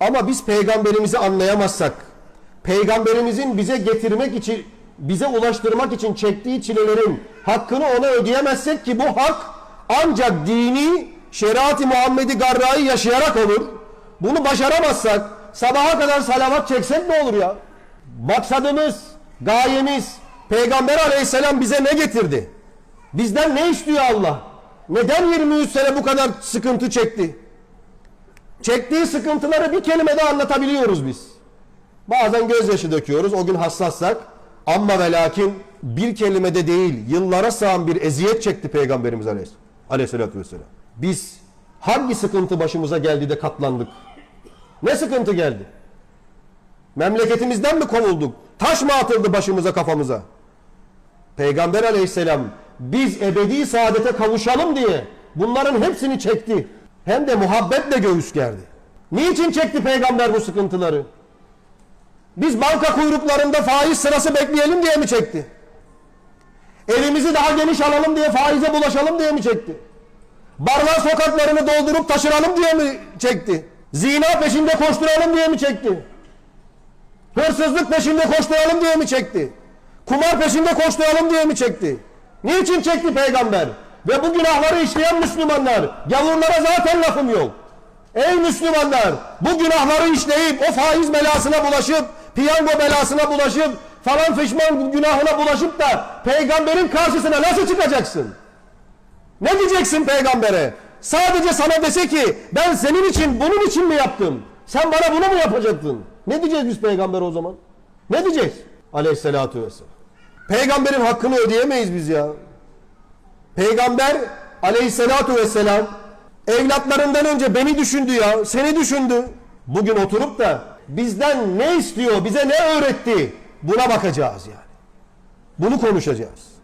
Ama biz peygamberimizi anlayamazsak, peygamberimizin bize getirmek için, bize ulaştırmak için çektiği çilelerin hakkını ona ödeyemezsek ki bu hak ancak dini şeriat-ı Muhammed'i garrayı yaşayarak olur. Bunu başaramazsak sabaha kadar salavat çeksek ne olur ya? Maksadımız, gayemiz, Peygamber aleyhisselam bize ne getirdi? Bizden ne istiyor Allah? Neden 23 sene bu kadar sıkıntı çekti? Çektiği sıkıntıları bir kelimede anlatabiliyoruz biz. Bazen gözyaşı döküyoruz o gün hassassak. Ama ve lakin bir kelimede değil yıllara sığan bir eziyet çekti Peygamberimiz Aleyhis- Aleyhisselatü Vesselam. Biz hangi sıkıntı başımıza geldi de katlandık? Ne sıkıntı geldi? Memleketimizden mi kovulduk? Taş mı atıldı başımıza kafamıza? Peygamber aleyhisselam biz ebedi saadete kavuşalım diye bunların hepsini çekti. Hem de muhabbetle göğüs gerdi. Niçin çekti peygamber bu sıkıntıları? Biz banka kuyruklarında faiz sırası bekleyelim diye mi çekti? Evimizi daha geniş alalım diye faize bulaşalım diye mi çekti? Barlar sokaklarını doldurup taşıralım diye mi çekti? Zina peşinde koşturalım diye mi çekti? Hırsızlık peşinde koşturalım diye mi çekti? Kumar peşinde koşturalım diye mi çekti? Niçin çekti peygamber? Ve bu günahları işleyen Müslümanlar, gavurlara zaten lafım yok. Ey Müslümanlar, bu günahları işleyip o faiz belasına bulaşıp, piyango belasına bulaşıp, falan fişman günahına bulaşıp da peygamberin karşısına nasıl çıkacaksın? Ne diyeceksin peygambere? Sadece sana dese ki ben senin için bunun için mi yaptım? Sen bana bunu mu yapacaktın? Ne diyeceğiz biz peygambere o zaman? Ne diyeceğiz? Aleyhissalatu vesselam. Peygamberin hakkını ödeyemeyiz biz ya. Peygamber aleyhissalatu vesselam evlatlarından önce beni düşündü ya, seni düşündü. Bugün oturup da bizden ne istiyor, bize ne öğretti buna bakacağız yani. Bunu konuşacağız.